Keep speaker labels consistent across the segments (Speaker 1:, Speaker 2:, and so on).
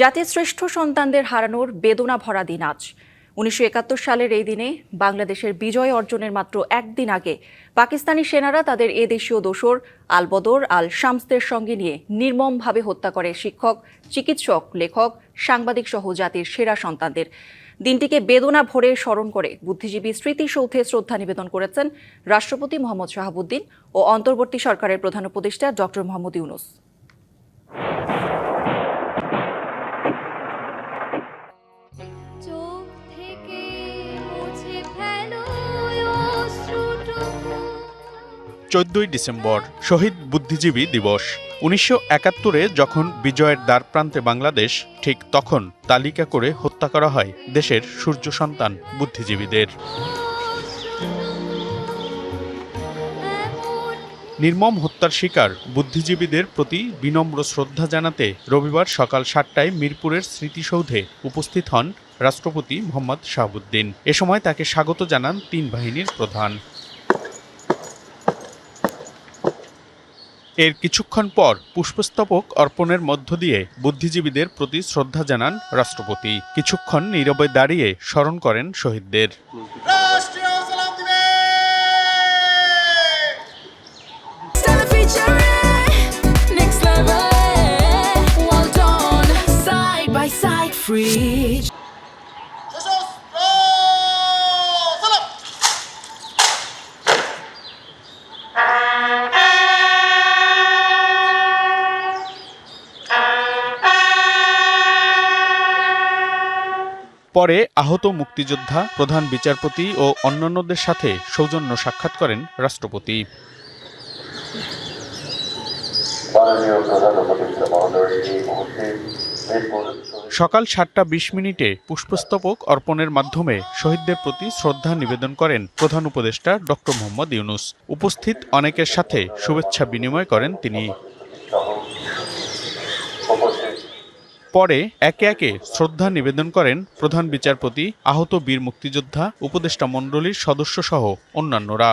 Speaker 1: জাতির শ্রেষ্ঠ সন্তানদের হারানোর বেদনা ভরা দিন আজ। উনিশশো একাত্তর সালের এই দিনে বাংলাদেশের বিজয় অর্জনের মাত্র একদিন আগে পাকিস্তানি সেনারা তাদের এ দেশীয় দোসর আলবদর আল শামসদের সঙ্গে নিয়ে নির্মমভাবে হত্যা করে শিক্ষক, চিকিৎসক, লেখক, সাংবাদিক সহ জাতির সেরা সন্তানদের। দিনটিকে বেদনা ভরে স্মরণ করে বুদ্ধিজীবী স্মৃতিসৌধে শ্রদ্ধা নিবেদন করেছেন রাষ্ট্রপতি মোহাম্মদ শাহাবুদ্দিন ও অন্তর্বর্তী সরকারের প্রধান উপদেষ্টা ডক্টর মোহাম্মদ ইউনুস।
Speaker 2: চোদ্দই ডিসেম্বর, শহীদ বুদ্ধিজীবী দিবস। উনিশশো একাত্তরে যখন বিজয়ের দ্বার প্রান্তে বাংলাদেশ, ঠিক তখন তালিকা করে হত্যা করা হয় দেশের সূর্য সন্তান বুদ্ধিজীবীদের। নির্মম হত্যার শিকার বুদ্ধিজীবীদের প্রতি বিনম্র শ্রদ্ধা জানাতে রবিবার সকাল সাতটায় মিরপুরের স্মৃতিসৌধে উপস্থিত হন রাষ্ট্রপতি মোহাম্মদ শাহাবুদ্দিন। এ সময় তাকে স্বাগত জানান তিন বাহিনীর প্রধান। এর কিছুক্ষণ পর পুষ্পস্তবক অর্পণের মধ্য দিয়ে বুদ্ধিজীবীদের প্রতি শ্রদ্ধা জানান রাষ্ট্রপতি কিছুক্ষণ নীরবে দাঁড়িয়ে স্মরণ করেন শহীদদের
Speaker 3: রাষ্ট্রীয় সালাম দিবে
Speaker 4: Stella featuring next level. Well done, side by side, free.
Speaker 2: পরে আহত মুক্তিযোদ্ধা প্রধান বিচারপতি ও অন্যান্যদের সাথে সৌজন্য সাক্ষাৎ করেন রাষ্ট্রপতি। সকাল সাতটা বিশ মিনিটে পুষ্পস্তবক অর্পণের মাধ্যমে শহীদদের প্রতি শ্রদ্ধা নিবেদন করেন প্রধান উপদেষ্টা ডক্টর মোহাম্মদ ইউনুস। উপস্থিত অনেকের সাথে শুভেচ্ছা বিনিময় করেন তিনি
Speaker 5: সহ উপস্থিত
Speaker 2: পরে একে একে শ্রদ্ধা নিবেদন করেন প্রধান বিচারপতি, আহত বীর মুক্তিযোদ্ধা, উপদেষ্টা মণ্ডলীর সদস্য সহ অন্যান্যরা।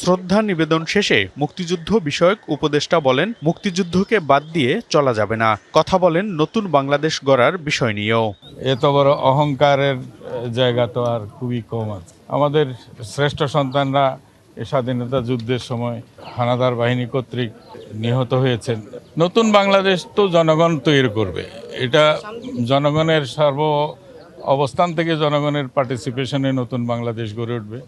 Speaker 2: শ্রদ্ধা নিবেদন শেষে মুক্তিযুদ্ধ বিষয়ক উপদেষ্টা বলেন, মুক্তিযুদ্ধকে বাদ দিয়ে চলা যাবে না। কথা বলেন নতুন বাংলাদেশ গড়ার বিষয় নিয়েও।
Speaker 6: এত বড় অহংকারের জায়গা তো আর খুবই কম আছে। আমাদের শ্রেষ্ঠ সন্তানরা স্বাধীনতা যুদ্ধের সময় হানাদার বাহিনী কর্তৃক নিহত হয়েছেন। নতুন বাংলাদেশ তো জনগণ তৈরি করবে। এটা জনগণের সর্ব অবস্থান থেকে জনগণের পার্টিসিপেশনে নতুন বাংলাদেশ গড়ে উঠবে।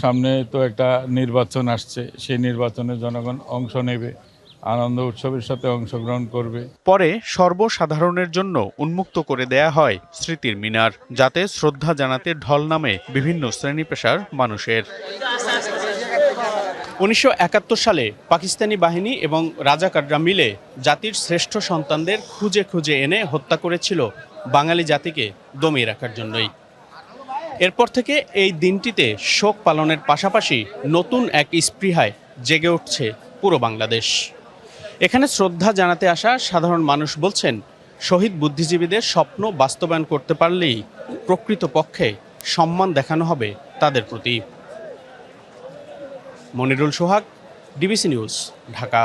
Speaker 6: সামনে তো একটা নির্বাচন আসছে। সেই নির্বাচনে জনগণ অংশ নেবে, আনন্দ উৎসবের সাথে অংশগ্রহণ করবে।
Speaker 2: পরে সর্বসাধারণের জন্য উন্মুক্ত করে দেয়া হয় স্মৃতির মিনার, যাতে শ্রদ্ধা জানাতে ঢল নামে বিভিন্ন শ্রেণি পেশার মানুষের। উনিশশো একাত্তর সালে পাকিস্তানি বাহিনী এবং রাজাকাররা মিলে জাতির শ্রেষ্ঠ সন্তানদের খুঁজে খুঁজে এনে হত্যা করেছিল বাঙালি জাতিকে দমিয়ে রাখার জন্যই। এরপর থেকে এই দিনটিতে শোক পালনের পাশাপাশি নতুন এক স্পৃহায় জেগে উঠছে পুরো বাংলাদেশ। এখানে শ্রদ্ধা জানাতে আসা সাধারণ মানুষ বলছেন, শহীদ বুদ্ধিজীবীদের স্বপ্ন বাস্তবায়ন করতে পারলেই প্রকৃতপক্ষে সম্মান দেখানো হবে তাদের প্রতি। Monirul Sohag DBC news Dhaka.